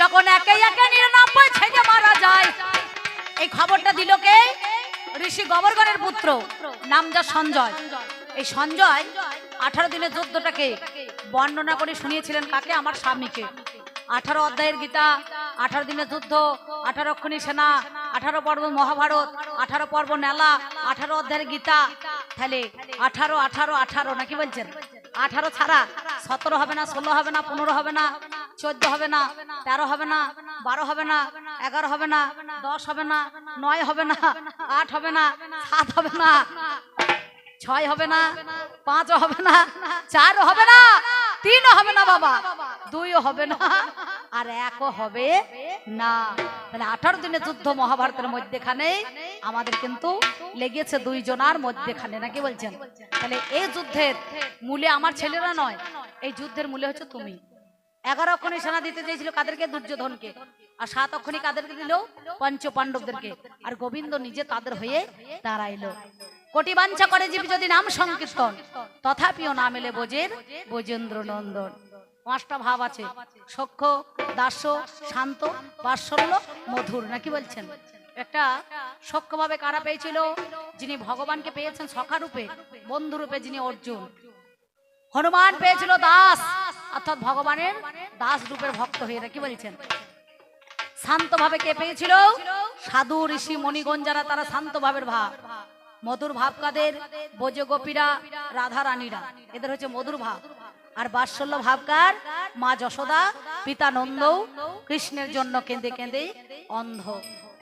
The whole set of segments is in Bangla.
যখন একে একে নিরানব্বই ছেলে মারা যায়, এই খবরটা দিল কে? ঋষি গবরগণের পুত্র, নাম যা সঞ্জয়। এই সঞ্জয় আঠারো দিনের যুদ্ধটাকে বর্ণনা করে শুনিয়েছিলেন কাকে? আমার স্বামীকে। আঠারো অধ্যায়ের গীতা, আঠারো দিনের যুদ্ধ, আঠারো ক্ষণী সেনা, আঠারো পর্ব মহাভারত, আঠারো পর্ব নেলা আঠারো অধ্যায়ের গীতা। তাহলে আঠারো আঠারো আঠারো নাকি বলছেন? আঠারো ছাড়া সতেরো হবে না, ষোলো হবে না, পনেরো হবে না। চোদ্দ হবে না তেরো হবে না বারো হবে না এগারো হবে না দশ হবে না নয় হবে না আট হবে না সাত হবে না ছয় হবে না পাঁচও হবে না চারও হবে না তিনও হবে না বাবা দুইও হবে না আর একও হবে না তাহলে আঠারো দিনের যুদ্ধ মহাভারতের মধ্যেখানে আমাদের কিন্তু লেগেছে দুইজনার মধ্যেখানে নাকি বলছেন তাহলে এই যুদ্ধের মূলে আমার ছেলেরা নয় এই যুদ্ধের মূলে হচ্ছে তুমি এগারো অক্ষণী সেনা দিতে চেয়েছিল কাদেরকে? দুর্যোধনকে। আর সাত অক্ষণী কাদেরকে দিল? পঞ্চ পাণ্ডবদেরকে আর গোবিন্দ নিজে তাদের হয়ে দাঁড়াইলো। কোটি বাঞ্ছা করে জীব যদি নাম সংকীর্তন, তথাপিও নাম এলে বোজের বোজেন্দ্র নন্দন পাঁচটা ভাব আছে। সক্ষ দাস্য, শান্ত, বাৎসল্য, মধুর। নাকি বলছেন? একটা সখ্যভাবে কারা পেয়েছিল? যিনি ভগবানকে পেয়েছেন সখা রূপে বন্ধু রূপে যিনি অর্জুন। হনুমান পেয়েছিল দাস। অর্থাৎ ভগবানের দাস রূপের ভক্ত হয়ে নাকি বলছেন? শান্ত ভাবে কে পেয়েছিল? সাধু, ঋষি মণিগণ যারা, তারা শান্ত ভাবের ভাব। মধুর ভাব কাদের? বোজ গোপীরা রাধা রানীরা এদের হচ্ছে মধুর ভাব। আর বাৎসল্য ভাবকার মা যশোদা, পিতা নন্দ, কৃষ্ণের জন্য কেঁদে কেঁদে অন্ধ।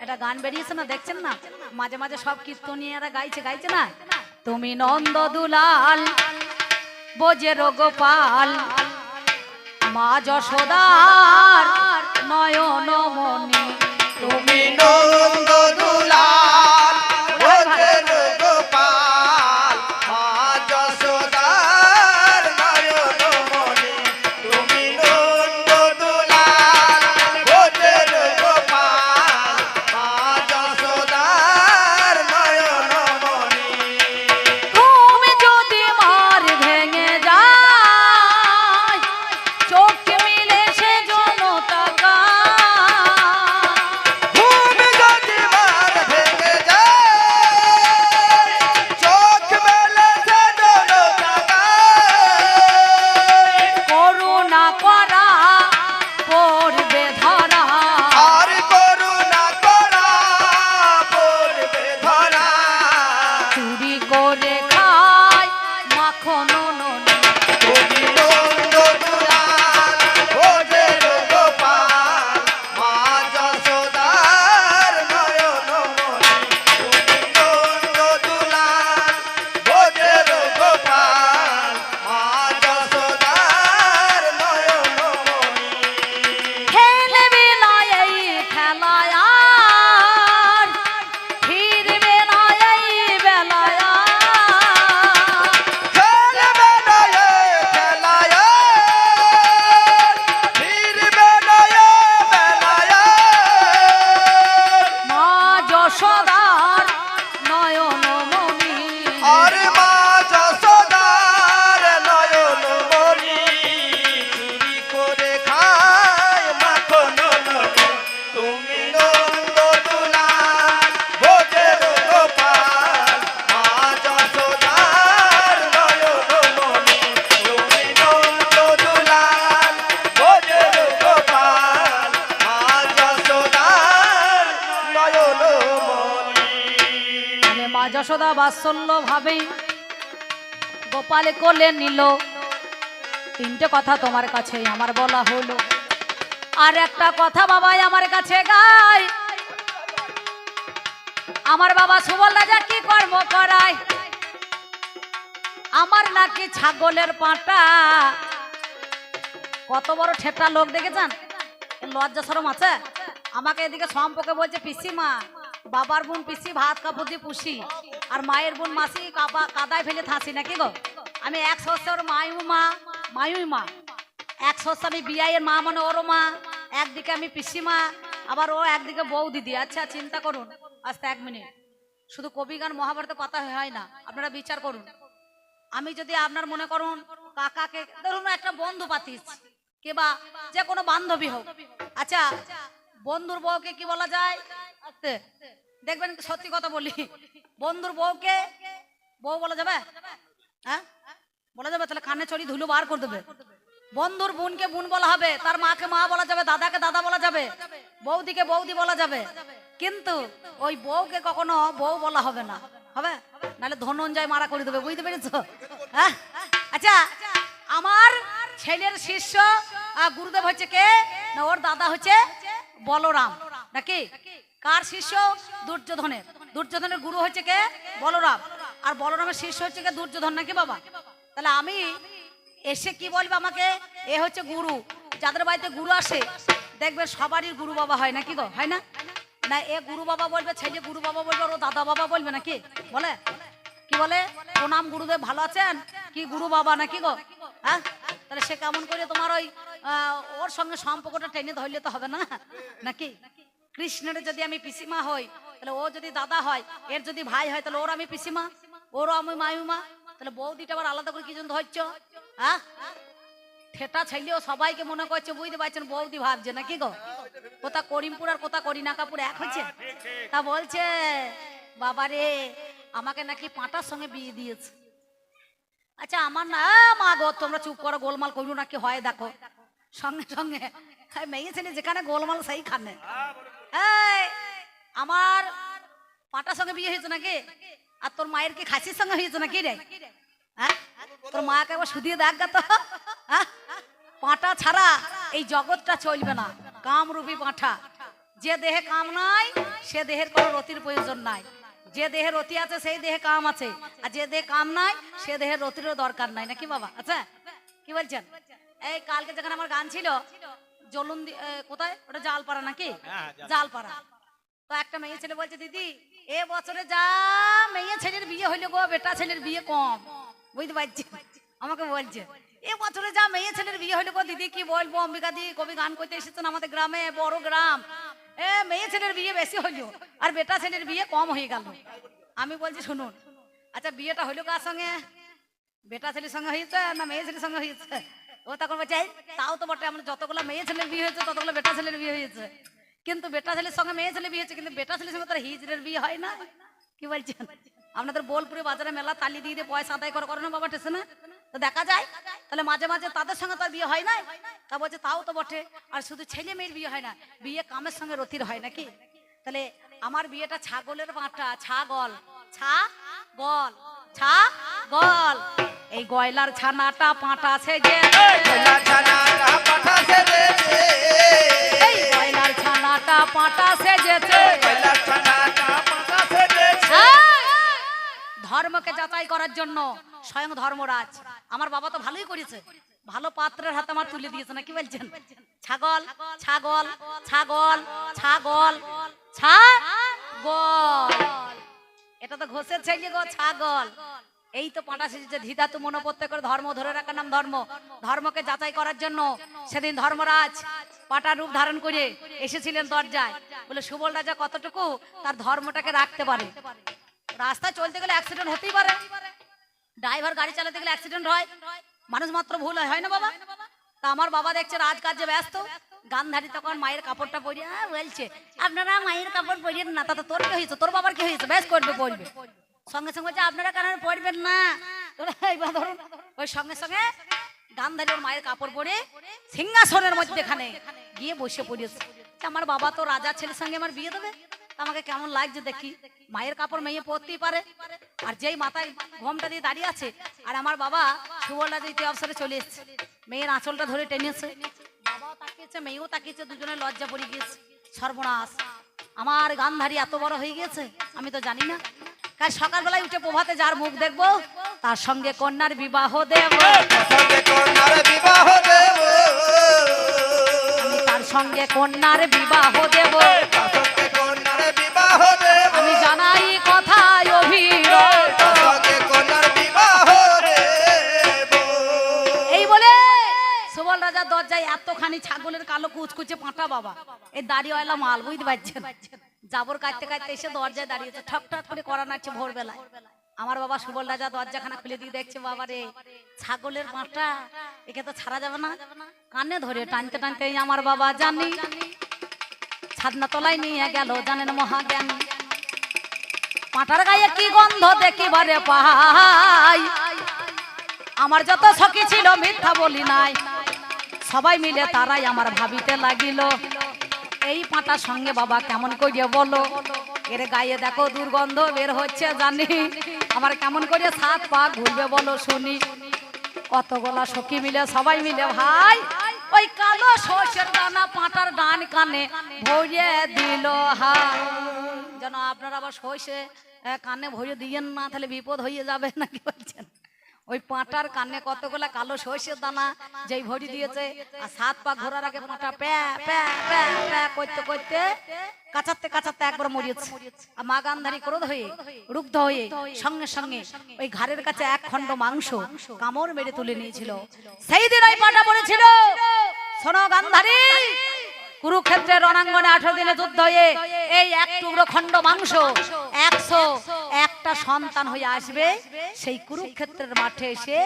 এটা গান বেরিয়েছে না? দেখছেন না? মাঝে মাঝে সব কীর্তনীয়রা গাইছে গাইছে না? তুমি নন্দ দুলাল বোজের গোপাল মা যশোদার নয়ন তুমি নন্দ আর যশোদা বাৎসল্য ভাবেই গোপালে কোলে নিল। তিনটে কথা তোমার কাছে আমার বলা হলো। আর একটা কথা বাবাই আমার কাছে গায়। আমার বাবা সুবল রাজা কি কর্ম করায়। আমার নাকি ছাগলের পাটা। কত বড় ঠেটা লোক দেখেছেন? লজ্জা সরম আছে? আমাকে এদিকে সম্পর্কে বলছে, পিসিমা বাবার বোন পিসি, ভাত কাপড় দিয়ে পুষি। আর মায়ের বোন মাসি কাদায় ফেলে থাসি নাকি গো? আমি এক সস্তার মায়ু মা, মায়ুই মা। এক সস্তা আমি বিয়াইয়ের মা মানে ওরও মা, একদিকে আমি পিসিমা আবার ও একদিকে বউ দিদি আচ্ছা চিন্তা করুন, আস্তে এক মিনিট। শুধু কবি গান মহাভারতে কথা হয় না, আপনারা বিচার করুন। আমি যদি আপনার মনে করুন, কাকাকে, ধরুন একটা বন্ধু পাতিস কিবা যে কোনো বান্ধবী হোক। আচ্ছা বন্ধুর বউকে কি বলা যায়? দেখবেন সত্যি কথা বলি। বন্ধুর বউকে বউ বলা যাবে? হ্যাঁ? বলা যাবে? তাহলে কানে চড়ি ধুলো বার করে দেবে। বন্ধুর বোনকে বোন বলা হবে, তার মাকে মা বলা যাবে, দাদাকে দাদা বলা যাবে, বৌদিকে বৌদি বলা যাবে। কিন্তু ওই বউকে কখনো বউ বলা হবে না। হবে? নাহলে ধনঞ্জয় মারা করে দেবে, বুঝতে পেরেছ? হ্যাঁ? আচ্ছা আমার ছেলের শিষ্য গুরুদেব হচ্ছে কে? না, ওর দাদা হচ্ছে বলরাম। নাকি? কার শিষ্য? দুর্যোধনের। দুর্যোধনের গুরু হচ্ছে কে? বলরাম। আর বলরামের শিষ্য হচ্ছে কে? দুর্যোধন নাকি বাবা? তাহলে আমি এসে কি বলবে আমাকে? এ হচ্ছে গুরু। যাদের বাড়িতে গুরু আসে, দেখবে সবারই গুরু বাবা হয়, নাকি গো হয় না? না, এ গুরু বাবা বলবে, ছেলে গুরু বাবা বলবে ও দাদা বাবা বলবে নাকি? বলে? কি বলে? প্রণাম গুরুদেব, ভালো আছেন? কি গুরু বাবা নাকি গো? হ্যাঁ? তাহলে সে কেমন করে তোমার ওই ওর সঙ্গে সম্পর্কটা টেনে ধরলে তো হবে না? নাকি? কৃষ্ণের যদি আমি পিসিমা হই তাহলে ও যদি দাদা হয় এর যদি ভাই হয় তাহলে ওর আমি পিসিমা ওরও আমি মায়ুমা তাহলে বৌদিটা আবার আলাদা করে কি জন্য ধরছ? হ্যাঁ? ঠেটা ছেলেও সবাইকে মনে করছে বুঝতে পারছেন বৌদি ভাবছে নাকি গো? কোথা করিমপুর আর কোথা করিনাকাপুর এক হচ্ছে তা বলছে বাবারে আমাকে নাকি পাঁটার সঙ্গে বিয়ে দিয়েছে। আচ্ছা আমার না মা গো তোমরা চুপ করো গোলমাল করু নাকি হয় দেখো। সঙ্গে সঙ্গে মেয়ে ছেলে যেখানে গোলমাল সেই খানে এই, আমার পাঁটার সঙ্গে বিয়ে হয়েছে নাকি? আর তোর মায়ের কি খাসির সঙ্গে হয়েছে নাকি রে? হ্যাঁ? তোর মাকে একবার শুধিয়ে দেখ তো। হ্যাঁ? পাঁটা ছাড়া এই জগৎটা চলবে না। কামরূপী পাঁঠা। যে দেহে কাম নাই, সে দেহের কোনো রতির প্রয়োজন নাই। যে দেহে রতি আছে, সেই দেহে কাম আছে। আর যে দেহে কাম নাই, সে দেহের রতিরও দরকার নাই। নাকি বাবা? আচ্ছা কি বলছেন? এই কালকে যেখানে আমার গান ছিল জলুন দি- কোথায়? ওটা জালপাড়া নাকি? জালপাড়া। তো একটা মেয়ে ছেলে বলছে দিদি এ বছরে যা মেয়ে ছেলের বিয়ে হইল গো বেটা ছেলের বিয়ে কম। বুঝতে পারছি? আমাকে বলছে এ বছরে যা মেয়ে ছেলের বিয়ে হইল গো দিদি কি বলব? অম্বিকা দি কবি গান করতে এসেছেন আমাদের গ্রামে বড় গ্রাম। এ মেয়ে ছেলের বিয়ে বেশি হইল আর বেটা ছেলের বিয়ে কম হয়ে গেল। আমি বলছি শুনুন আচ্ছা বিয়েটা হইল কার সঙ্গে? বেটা ছেলের সঙ্গে হয়েছে না মেয়ে ছেলের সঙ্গে হয়েছে? ও তখন বলছে "এই, তাও তো বটে আমরা যতগুলো মেয়ে ছেলের বিয়ে হয়েছে ততগুলো বেটা ছেলের বিয়ে হয়েছে। কিন্তু বেটা ছেলের সঙ্গে মেয়ে ছেলে বিয়ে হয়েছে কিন্তু বেটা ছেলের সঙ্গে তার হিজড়ের বিয়ে হয় না? কি বলছেন? আপনাদের বোলপুরে বাজারে মেলা তালি দিয়ে দিয়ে পয়সা আদায় করে না বাবা টেসে না? তো দেখা যায় তাহলে মাঝে মাঝে তাদের সঙ্গে তার বিয়ে হয় না তা বলছে তাও তো বটে আর শুধু ছেলে মেয়ের বিয়ে হয় না বিয়ে কামের সঙ্গে রতির হয় নাকি? তাহলে আমার বিয়েটা ছাগলের বাঁটা ছাগল ছা গল ছা গল এই গয়লার ছানাটা পাঁটা সেজে এই গয়লার ছানাটা পাঁটা সেজেছে! ধর্মকে যাচাই করার জন্য স্বয়ং ধর্মরাজ। আমার বাবা তো ভালোই করেছে। ভালো পাত্রের হাতে আমার তুলে দিয়েছে না কি বলছেন? ছাগল ছাগল ছাগল ছাগল ছাগল। এটা তো ঘোষের ছেলে গো ছাগল। এই তো পাটা সেজেছে ধিধাতু মনোপত্য করে ধর্ম ধরে রাখার নাম ধর্ম। ধর্মকে যাচাই করার জন্য সেদিন ধর্মরাজ পাটা রূপ ধারণ করে এসেছিলেন দরজায়। বলে, সুবল রাজা কতটুকু তার ধর্মটাকে রাখতে পারে? রাস্তায় চলতে গেলে অ্যাক্সিডেন্ট হতেই পারে। ড্রাইভার গাড়ি চালাতে গেলে অ্যাক্সিডেন্ট হয়। মানুষ মাত্র ভুল হয় হয় না বাবা? তা আমার বাবা দেখছে রাজকার্যে ব্যস্ত। গান্ধারী তখন মায়ের কাপড়টা পরিয়ে বলছে, আপনারা মায়ের কাপড় পরিয়ে না, তাতে তোর কি হয়েছে? তোর বাবার কি হয়েছে? বেশ করবে পড়বে সঙ্গে সঙ্গে বলছে, আপনারা কেন পড়বেন না? ধরুন, ওই সঙ্গে সঙ্গে গান্ধারী ওর মায়ের কাপড় পরে সিংহাসনের মধ্যে এখানে গিয়ে বসে পড়েছে। আমার বাবা তো রাজার ছেলের সঙ্গে আমার বিয়ে দেবে। আমাকে কেমন লাগছে দেখি? মায়ের কাপড় মেয়ে পরতেই পারে। আর যেই মাথায় ঘোমটা দিয়ে দাঁড়িয়ে আছে, আর আমার বাবা সুবর্ণা দিতে অবসরে চলে এসেছে। মেয়ের আঁচলটা ধরে টেনেছে। বাবাও তাকিয়েছে, মেয়েও তাকিয়েছে, দুজনে লজ্জা পড়ে গিয়েছে। সর্বনাশ। আমার গান্ধারী এত বড় হয়ে গেছে আমি তো জানি না। কাল সকালবেলায় উঠে প্রভাতে যার মুখ দেখব, তার সঙ্গে কন্যার বিবাহ দেব। তার সঙ্গে কন্যার বিবাহ দেব। আমি জানাই কথায় সুবল রাজার দরজায় এতখানি ছাগলের কালো কুচকুচে পাঁটা বাবা। এই দাড়িওয়ালা মাল, বুঝতে পারছেন? জাবর কাটতে কাটতে এসে দরজায় দাঁড়িয়েছে। ঠক ঠক করে করা নাচ্ছে ভোরবেলায়। আমার বাবা সুবল রাজা দরজাখানা খুলে দিয়ে দেখছে, বাবা রে, ছাগলের পাঁটা একে তো ছাড়া যাবে না। কানে ধরে টানতে টানতে আমার বাবা জানি। ছাদনা তলায় নিয়ে গেল জানেন মহা মহাজ্ঞান। পাটার গায়ে কি গন্ধ দেখিবারে পাই। আমার যত সখী ছিল মিথ্যা বলি নাই। সবাই মিলে তারাই আমার ভাবিতে লাগিল। পাটার সঙ্গে বাবা কেমন করিয়ে বলো? এর গায়ে দেখো দুর্গন্ধ বের হচ্ছে, জানি। আমার কেমন করে সাত পা ঘুরবে বলো শুনি। কতগুলা সখী মিলে, সবাই মিলে, ভাই, ওই কালো সর্ষের দানা পাটার ডান কানে ভরিয়ে দিল হা যেন আপনারা আবার সর্ষে কানে ভরিয়ে দিয়েন না, তাহলে বিপদ হয়ে যাবে, নাকি বলছেন? ওই পাটার কানে কতগুলা কালো সর্ষের দানা যেই ভরি দিয়েছে, আর সাত পা ঘোরার আগে পাটা প্যা প্যা প্যা প্যা করতে করতে কাচাতে কাচাতে একবার মরিয়েছে। আর মা গান্ধারী ক্রোধ হয়ে রুগ্ধ হয়ে, সঙ্গে সঙ্গে ওই ঘাড়ের কাছে এক খণ্ড মাংস, কামড় মেরে তুলে নিয়েছিল। সেই দিন ওই পাটা পড়েছিল। শোনো গান্ধারী, কুরুক্ষেত্রের রণাঙ্গনে আঠারো দিনে যুদ্ধ হয়ে এই এক টুকরো খণ্ড মাংস, একশো একটা সন্তান হয়ে আসবে, সেই কুরুক্ষেত্রের মাঠে এসে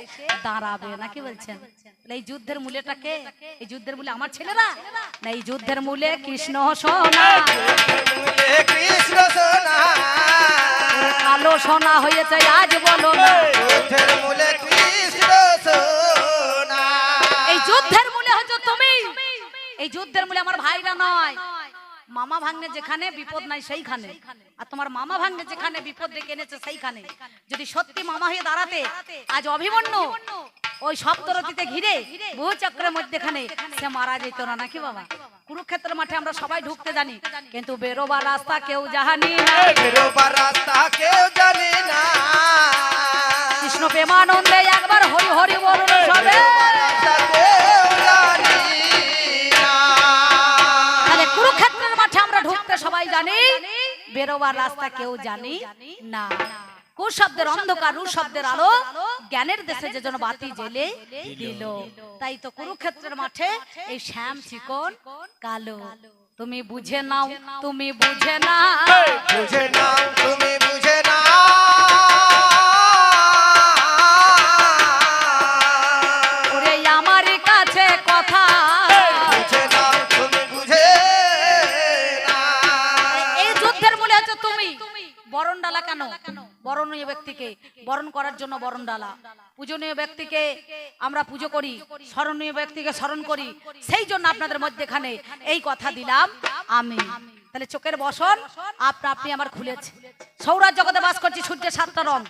দাঁড়াবে। নাকি বলছেন? এই যুদ্ধের মূলেটা কে? এই যুদ্ধের মূলে আমার ছেলেরা? না, এই যুদ্ধের মূলে কৃষ্ণ সোনা। কৃষ্ণ সোনা কালো সোনা হয়েছে, আজ বলো এই যুদ্ধের মূলে হচ্ছে তুমি। এই যুদ্ধের মূলে আমার ভাইরা নয়। মামা ভাগ্নে যেখানে বিপদ নাই সেইখানে। আর তোমার মামা ভাগ্নে যেখানে বিপদ ডেকে এনেছে সেইখানে। যদি সত্যি মামা হয়ে দাঁড়াতে আজ অভিমন্যু ওই সপ্তরতিতে ঘিরে বহু চক্রের মধ্যেখানে সে মারা যেত না নাকি বাবা? কুরুক্ষেত্রের মাঠে আমরা সবাই ঢুকতে জানি কিন্তু বেরোবার রাস্তা কেউ জাহানি না। বেরোবার রাস্তা কেউ জানে না। কৃষ্ণ প্রেমানন্দে একবার হরি হরি বলুন সবে। রাস্তা কেউ জানে সবাই জানি, বেরোবার রাস্তা কেউ জানি না। কুশব্দের অন্ধকার, রুশব্দের আলো জ্ঞানের দেশে যে যেন বাতি জেলে দিল। তাই তো কুরুক্ষেত্রের মাঠে এই শ্যাম চিকন কালো। তুমি বুঝে নাও, তুমি বুঝে না বুঝে নাও, তুমি ডালা কেন? বরণীয় ব্যক্তিকে। বরণ করার জন্য বরণ ডালা পূজনীয় ব্যক্তিকে আমরা পুজো করি, স্মরণীয় ব্যক্তিকে স্মরণ করি। সেই জন্য আপনাদের মধ্যেখানে এই কথা দিলাম, আমি। তাহলে চোখের বসন, আপনা আপনি আমার খুলেছে সৌরাজ জগতে বাস করছি সূর্যের সাতটা রং।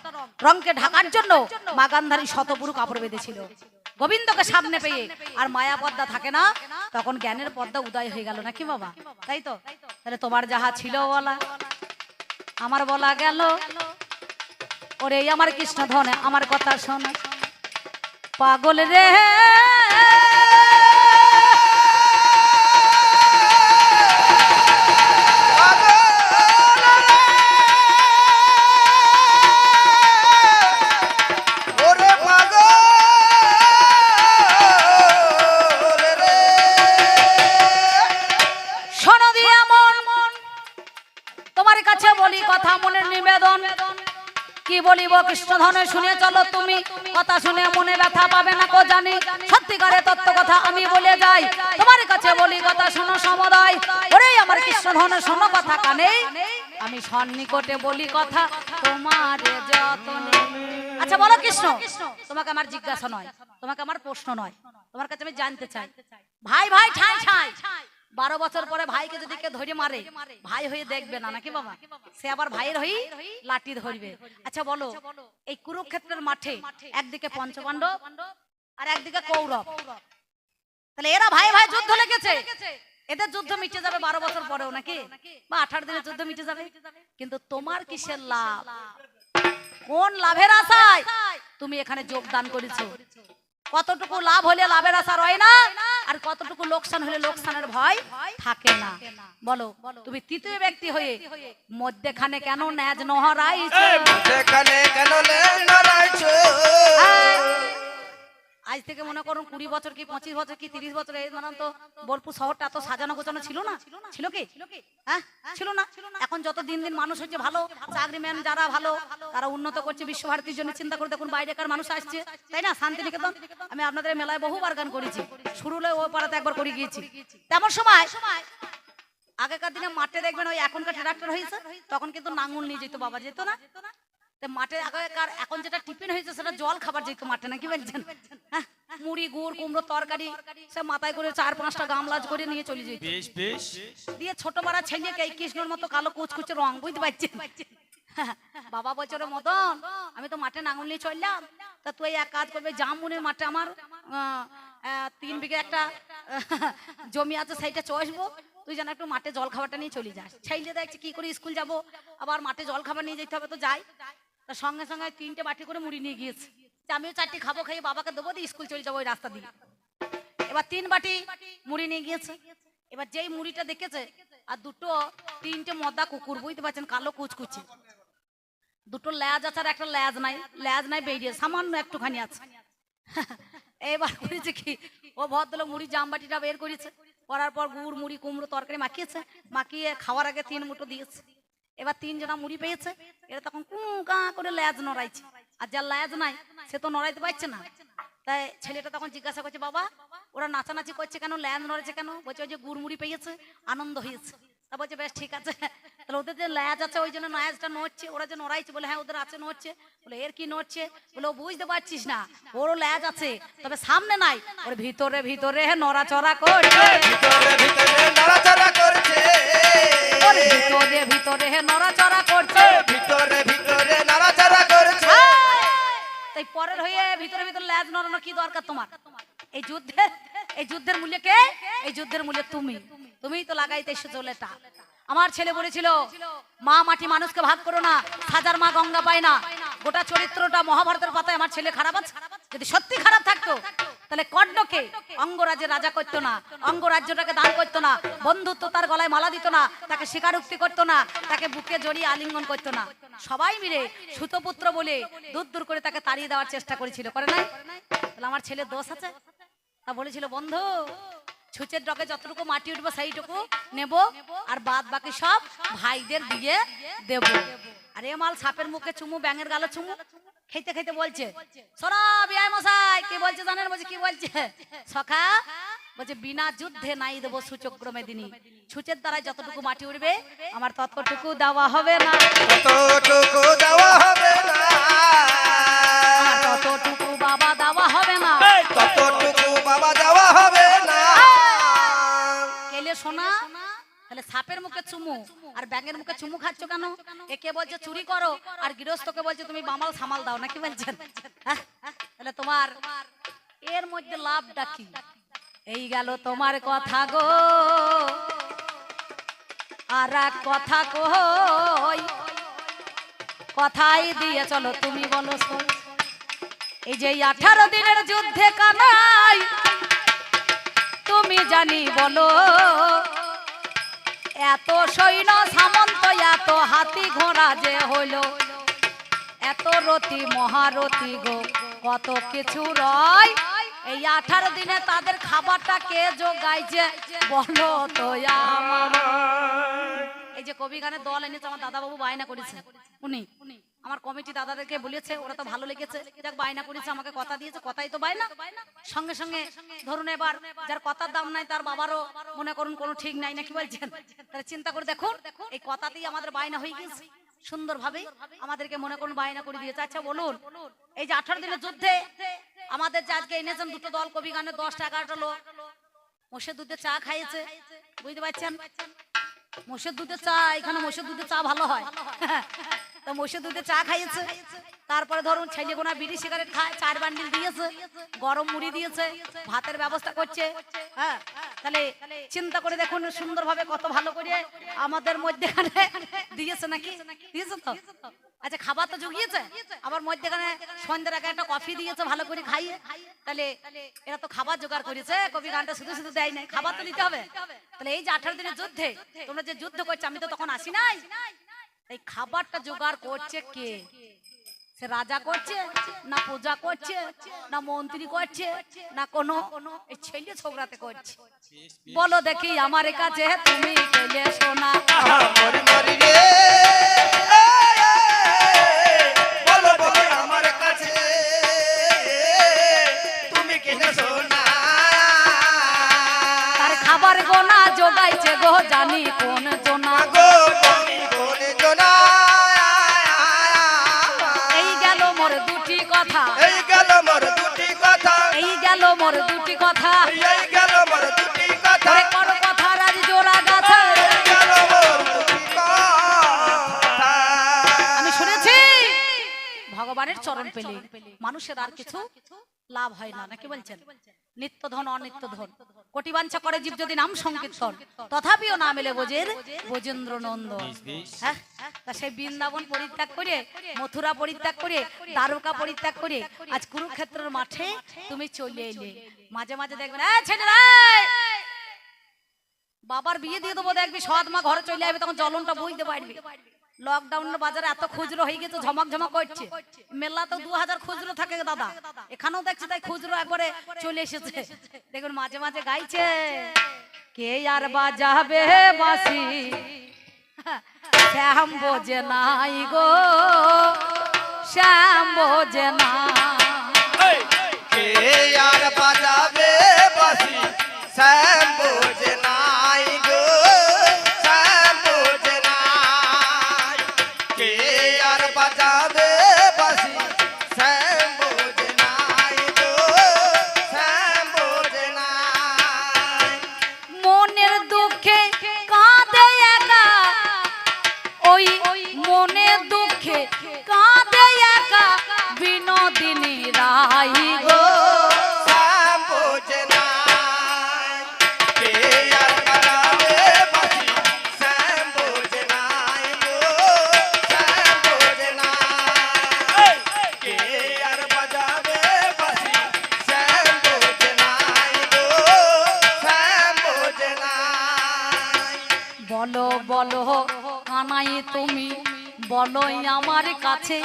রংকে ঢাকার জন্য মা গান্ধারী শতপুরু কাপড় বেঁধেছিল। গোবিন্দকে সামনে পেয়ে আর মায়া পদ্মা থাকে না, তখন জ্ঞানের পদ্মা উদয় হয়ে গেল নাকি বাবা? তাই তো? তাহলে তোমার যাহা ছিল বলা। আমার বলা গেল ওরে আমার কৃষ্ণ ধনে আমার কথা শোন। পাগল রে। কি বলিব কৃষ্ণ ধনে শুনে চলো তুমি। কথা শুনে মনে ব্যথা পাবে না কো জানি। সত্যিকারে তত্ত্ব কথা আমি বলে যাই। তোমার কাছে বলি কথা শোনো সমুদায়। ওরে আমার কৃষ্ণ ধনে শোনো কথা কানে। আমি সন্নিকটে বলি কথা, তোমার যতনে। আচ্ছা বলো কৃষ্ণ, তোমাকে আমার জিজ্ঞাসা নয়, তোমাকে আমার প্রশ্ন নয়। তোমার কাছে আমি জানতে চাই। ভাই ভাই, ঠাই ঠাই। বারো বছর পরে ভাইকে যদি কেউ ধরে মারে, ভাই হয়ে দেখবে না, নাকি বাবা? সে আবার ভাইয়ের হয়ে লাঠি ধরবে। আচ্ছা বলো, এই কুরুক্ষেত্রের মাঠে একদিকে পঞ্চপাণ্ডব আর একদিকে কৌরব। তাহলে এরা ভাই ভাই যুদ্ধ লেগেছে। এদের যুদ্ধ মিটে যাবে বারো বছর পরেও নাকি? বা আঠারো দিনের যুদ্ধ মিটে যাবে। কিন্তু তোমার কিসের লাভ? কোন লাভের আশায় তুমি এখানে যোগদান করেছ? কতটুকু লাভ হলে লাভের আশা রয় না? আর কতটুকু লোকসান হলে লোকসানের ভয় থাকে না। বলো তুমি তৃতীয় ব্যক্তি হয়ে মধ্যেখানে কেন ন্যাজ নহরাই মধ্যেখানে কেন লড়াইছো আজ থেকে মনে করুন কুড়ি বছর কি পঁচিশ বছর কি তিরিশ বছর, এই মানে তো বোলপুর শহরটা এত সাজানো গোছানো ছিল না? ছিল কি? হ্যাঁ? ছিল না? এখন যত দিন দিন মানুষ হচ্ছে ভালো চাকরিম্যান যারা ভালো, তারা উন্নত করছে বিশ্বভারতীর জন্য। চিন্তা করে দেখুন বাইরেকার মানুষ আসছে। তাই না? শান্তিনিকেতন? আমি আপনাদের মেলায় বহুবার গান করেছি। শুরু হলে ওই পাড়াতে একবার করে গিয়েছি। তেমন সময়, আগেকার দিনে মাঠে দেখবেন ওই এখনকার ট্রাক্টর হয়েছে, তখন কিন্তু নাঙ্গল নিয়ে যেত, বাবা যেত না? তো মাঠে আগেকার এখন যেটা টিফিন হয়েছে সেটা জল খাবার যেত মাঠে না কি বলছেন? হ্যাঁ, মুড়ি গুড় কুমড়ো তরকারি সে মাথায় করে চার পাঁচটা গামলাজ করে নিয়ে চলে যেত। বেশ বেশ। দিয়ে ছোট মারা ছেলেকে এই কৃষ্ণর মতো কালো কুচকুচে রং বুঝতে পারছেন? বাবা বছরের মতন আমি তো মাঠে নাঙল নিয়ে চললাম। তা তুই এক কাজ করবে জামুনের মাঠে আমার তিন বিঘে একটা জমি আছে সেইটা চসবো তুই যেন একটু মাঠে জল খাবারটা নিয়ে চলে যাস। ছেলে দেখছি কি করে স্কুল যাব? আবার মাঠে জল খাবার নিয়ে যেতে হবে তো যাই। তা সঙ্গে সঙ্গে তিনটে বাটি করে মুড়ি নিয়ে গিয়েছে। আমিও চারটি খাব, খাইয়ে বাবাকে দেবো, দিয়ে স্কুল চলে যাব ওই রাস্তা দিয়ে। এবার তিন বাটি মুড়ি নিয়ে গিয়েছে। এবার যেই মুড়িটা দেখেছে, আর দুটো তিনটে মদা কুকুর, বুঝতে পারছেন, কালো কুচকুচি। দুটো ল্যাজ আছে আর একটা ল্যাজ নাই ল্যাজ নাই বেরিয়ে, সামান্য একটুখানি আছে। এবার করেছে কি, ও ভদ্রলোক মুড়ি জামবাটিটা বের করেছে, করার পর গুড়, মুড়ি, কুমড়ো তরকারি মাখিয়েছে, মাখিয়ে খাওয়ার আগে তিন মুঠো দিয়েছে। এবার তিনজনা মুড়ি পেয়েছে, এরা তখন কু কা করে ল্যাজ নড়াইছে। আর যার ল্যাজ নাই, সে তো নড়াইতে পারছে না। তাই ছেলেটা তখন জিজ্ঞাসা করছে, বাবা, ওরা নাচানাচি করছে কেন? ল্যাজ নড়েছে কেন? বলছে, ওই যে গুড় মুড়ি পেয়েছে, আনন্দ হয়েছে। তা বলছে, বেশ, ঠিক আছে। তাহলে ওদের যে ল্যাজ আছে, ওই জন্য ল্যাজটা নড়ছে, ওরা যে নড়াইছে বলে হ্যাঁ ওদের আছে, নড়ছে। বলে, এর কি নড়ছে? বলে, ও বুঝতে পারছিস না, ওরও ল্যাজ আছে, তবে সামনে নাই। ওর ভিতরে ভিতরে নড়াচড়া করছে। ভিতরে ভিতরে নড়াচড়া করছে। ভিতরে ভিতরে নড়াচড়া করছে। ভিতরে ভিতরে নড়াচড়া করছে। তাই পরের হয়ে ভিতরে ভিতরে ল্যাজ নড়ানো কি দরকার তোমার? এই যুদ্ধের এই যুদ্ধের মূল্য কে? এই যুদ্ধের মূল্য তুমি। তুমিই তো লাগাইতে এসেছ লেটা। আমার ছেলে বলেছিল, মা, মাটি মানুষকে ভাগ করো না হাজার মা গঙ্গা পায় না। গোটা চরিত্রটা মহাভারতের পাতায় আমার ছেলে খারাপ আছে? যদি সত্যি খারাপ থাকতো, তাহলে কর্ণকে অঙ্গরাজ্যের রাজা করতো না, অঙ্গরাজ্যটাকে দান করতো না, বন্ধুত্ব তার গলায় মালা দিত না, তাকে স্বীকারোক্তি করতো না, তাকে বুকে জড়িয়ে আলিঙ্গন করতো না। সবাই মিলে সুতপুত্র বলে দূর দূর করে তাকে তাড়িয়ে দেওয়ার চেষ্টা করেছিল। করে নাই? তাহলে আমার ছেলের দোষ আছে? তা বলেছিল, বন্ধু ছুচের ডকে যতটুকু মাটি উঠবো সেইটুকু নেব আর বাদ বাকি সব ভাইদের দিয়ে দেব। আর এ মাল সাপের মুখে চুমু ব্যাঙের গালে চুমু খেতে খেতে বলছে মশাই কি বলছে জানেন বলছে কি বলছে? সখা বলছে বিনা যুদ্ধে নাই দেবো সূচক প্রমেদিনী ছুচের দ্বারা যতটুকু মাটি উঠবে আমার ততটুকু দেওয়া হবে না। কতটুকু দেওয়া হবে না। ততটুকু বাবা সোনা, তাহলে সাপের মুখে চুমু, আর ব্যাঙের মুখে চুমু খাচ্ছ কেন? একে বলছে, চুরি করো। আর গৃহস্থকে বলছে, তুমি বামাল সামাল দাও। নাকি বলছেন? হ্যাঁ? তাহলে তোমার এর মধ্যে লাভটা কি? এই গেল তোমার কথা গো। আর এক কথা কই? কথাই দিয়ে চলো, তুমি বলো এই যে আঠারো দিনের যুদ্ধে কানাই তুমি জানি বলো, এত সৈন্য সামন্ত, এত হাতি ঘোড়া যে হলো এত রতি, মহারতি গো, কত কিছু রয়। এই আঠারো দিনে তাদের খাবারটা কে যোগাইছে বলো তো এই যে কবি গানের দল এনেছে, আমার দাদা বাবু বায়না করেছে। উনি। আমার কমিটি দাদাদেরকে বলেছে, ওরা তো ভালো লেগেছে। যাক, বায়না করেছে, আমাকে কথা দিয়েছে, কথাই তো বায়না। সঙ্গে সঙ্গে ধরুন এবার, যার কথার দাম নাই, তার বাবারও মনে করুন কোনো ঠিক নাই, নাকি বলছেন? তাহলে চিন্তা করে দেখুন, এই কথাতেই আমাদের বায়না হয়ে গেছে। সুন্দরভাবে আমাদেরকে মনে করুন বায়না করে দিয়েছে। আচ্ছা বলুন, এই যে আঠারো দিনের যুদ্ধে আমাদের যে আজকে এনেছেন দুটো দল, কবি গানে দশটা, এগারোটা লোক, মোষের দুধে চা খাইয়েছে, বুঝতে পারছেন? মোষের দুধে চা, এখানে মোষের দুধে চা ভালো হয়। তা দুধে চা খাইয়েছে। তারপরে ধরুন ছেলে গোনা বিড়ি, সিগারেট খায়, চার বান্ডিল দিয়েছে, গরম মুড়ি দিয়েছে, ভাতের ব্যবস্থা করছে হ্যাঁ? তাহলে চিন্তা করে দেখুন সুন্দরভাবে কত ভালো করে আমাদের মধ্যেখানে দিয়েছে নাকি? দিয়েছে তো? আচ্ছা খাবার তো জুগিয়েছে, আবার মধ্যেখানে সন্ধ্যের আগে একটা কফি দিয়েছে ভালো করে খাইয়ে। তাহলে এরা তো খাবার জোগাড় করেছে, কবি গানটা শুধু শুধু দেয় নাই, খাবার তো দিতে হবে। তাহলে এই যে আঠারো দিনের যুদ্ধে তোমরা যে যুদ্ধ করছ, আমি তো তখন আসি নাই। এই খাবারটা জোগাড় করছে কে? সে রাজা করছে না পূজা করছে না মন্ত্রী করছে না কোনো ছেলে ছোকরাতে করছে? বলো দেখি আমার কাছে তুমি তুমি সোনা। তার খাবার গোনা গাইছে গো জানি কোন জোনা। গো কথা। এই গেল মোর দুটি কথা। এই গেল মোর দুটি কথা। এই গেল মোর দুটি কথা। কোন কথা রাজ জোড়া গাছা এই গেল মোর দুটি কথা। আমি শুনেছি ভগবানের চরণ পেলে মানুষের আর কিছু লাভ হয় না নাকি বলছেন? নিত্য ধন অনিত্য ধন কোটি বাঞ্ছা করে জীব যদি নাম সংকীর্তন তথাপিও না মেলে বোঝের বোজেন্দ্র নন্দন হ্যাঁ তা সেই বৃন্দাবন পরিত্যাগ করে মথুরা পরিত্যাগ করে দ্বারকা পরিত্যাগ করে আজ কুরুক্ষেত্রের মাঠে তুমি চলে এলে। মাঝে মাঝে দেখবেন "এই বাবার বিয়ে দিয়ে দেবো দেখবি সৎ মা ঘরে চলে যাবে তখন জলনটা বুঝতে পারবি। লকডাউনের বাজারে এত খুচরো হয়ে গেছে ঝমক ঝমক করছে। মেলা তো দু হাজার খুচরো থাকে গো দাদা। এখানেও দেখছি তাই খুচরো একবারে চলে এসেছে। দেখুন মাঝে মাঝে গাইছে কে আর বাজাবে বাসি শ্যাম বোঝে নাই গো শ্যাম বোঝে না। কে আর বাজাবে বাসি শ্যাম বোঝে নাই বলোই আমার কাছে।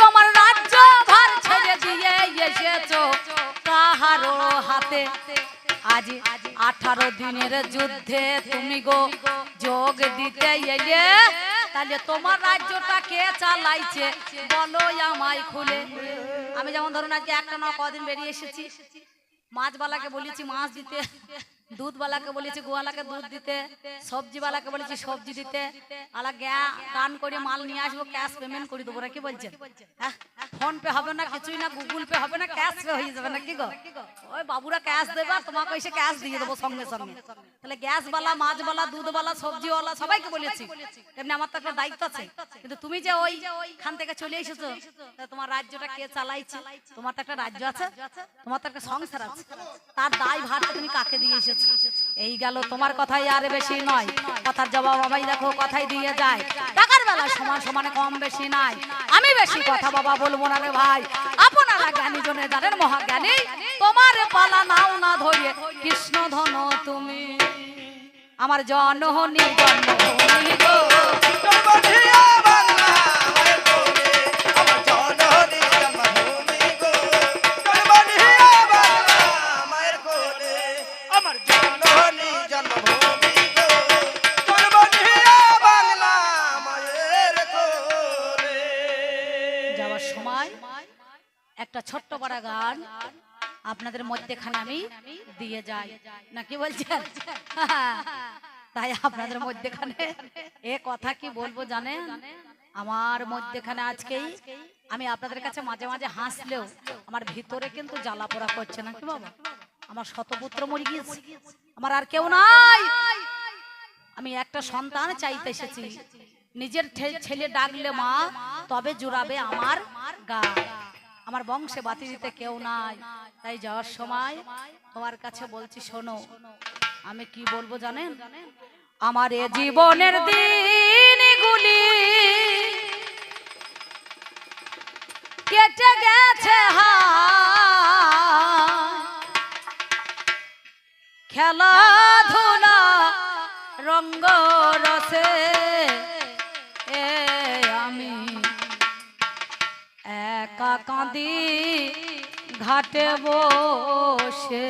তোমার রাজ্য ভার ছেড়ে দিয়ে এসেছ কাহারো হাতে। আজ আঠারো দিনের যুদ্ধে তুমি গো যোগ দিতে এলে, তাহলে তোমার রাজ্যটা কে চালাইছে? বলো আমায় খুলে। আমি যেমন ধরুন আজকে একটা না কদিন বেরিয়ে এসেছি। মাছবালাকে বলেছি মাছ দিতে। দুধওয়ালাকে বলেছি, গোয়ালাকে দুধ দিতে, সবজিওয়ালাকে বলেছি, সবজি দিতে। আলা গ্যা গান করে মাল নিয়ে আসব ক্যাশ পেমেন্ট করে দেবো কি বলছেন? হ্যাঁ? ফোন পে হবে না, কিছুই না গুগল পে হবে না ক্যাশ পে হয়ে যাবে না কি গো? ওই বাবুরা ক্যাশ দেবে তোমাকে এসে ক্যাশ দিয়ে দেবো সঙ্গে সঙ্গে। তাহলে গ্যাসওয়ালা, মাছওয়ালা, দুধওয়ালা, সবজিওয়ালা সবাইকে বলেছি। তেমনি আমার তো একটা দায়িত্ব আছে। কিন্তু তুমি যে ওই খান থেকে চলে এসেছ তোমার রাজ্যটা কে চালাইছে? তোমার তো একটা রাজ্য আছে, তোমার তো একটা সংসার আছে। তার দায় ভারটা তুমি কাকে দিয়ে এসেছ? এই গেল তোমার কথাই আর বেশি নয়। কথার জবাব আমায় দেখো, কথাই দিয়ে যায়। টাকার বেলা সমান সমানে কম বেশি নাই। আমি বেশি কথা বাবা বলব না রে ভাই। আপনারা জ্ঞানী জনে জানেন, মহাজ্ঞানী, তোমার পালা নাও না ধরিয়ে কৃষ্ণ ধন তুমি। আমার জনহনি জন্মভূমি যাওয়ার সময়, একটা ছোট্ট বড় গান আপনাদের মধ্যেখানে আমি দিয়ে যাই। না, কি বলছেন? তাই আপনাদের মধ্যেখানে এ কথা কি বলব জানেন? আমার মধ্যেখানে আজকেই আমি আপনাদের কাছে মাঝে মাঝে হাসলেও আমার ভিতরে কিন্তু জ্বালা পোড়া করছে না, কি বাবা? আমার শতপুত্র মরে গিয়েছে। আমার আর কেউ নাই। আমি একটা সন্তান চাইতে এসেছি। নিজের ছেলে ডাকলে মা, তবে জুড়াবে আমার গা। আমার বংশে বাতি দিতে কেউ নাই, তাই যাওয়ার সময় তোমার কাছে বলছি, শোনো, আমি কি বলব জানেন? আমার এ জীবনের দিনগুলি কেটে গেছে খেলাধুলা ঘাটে বসে।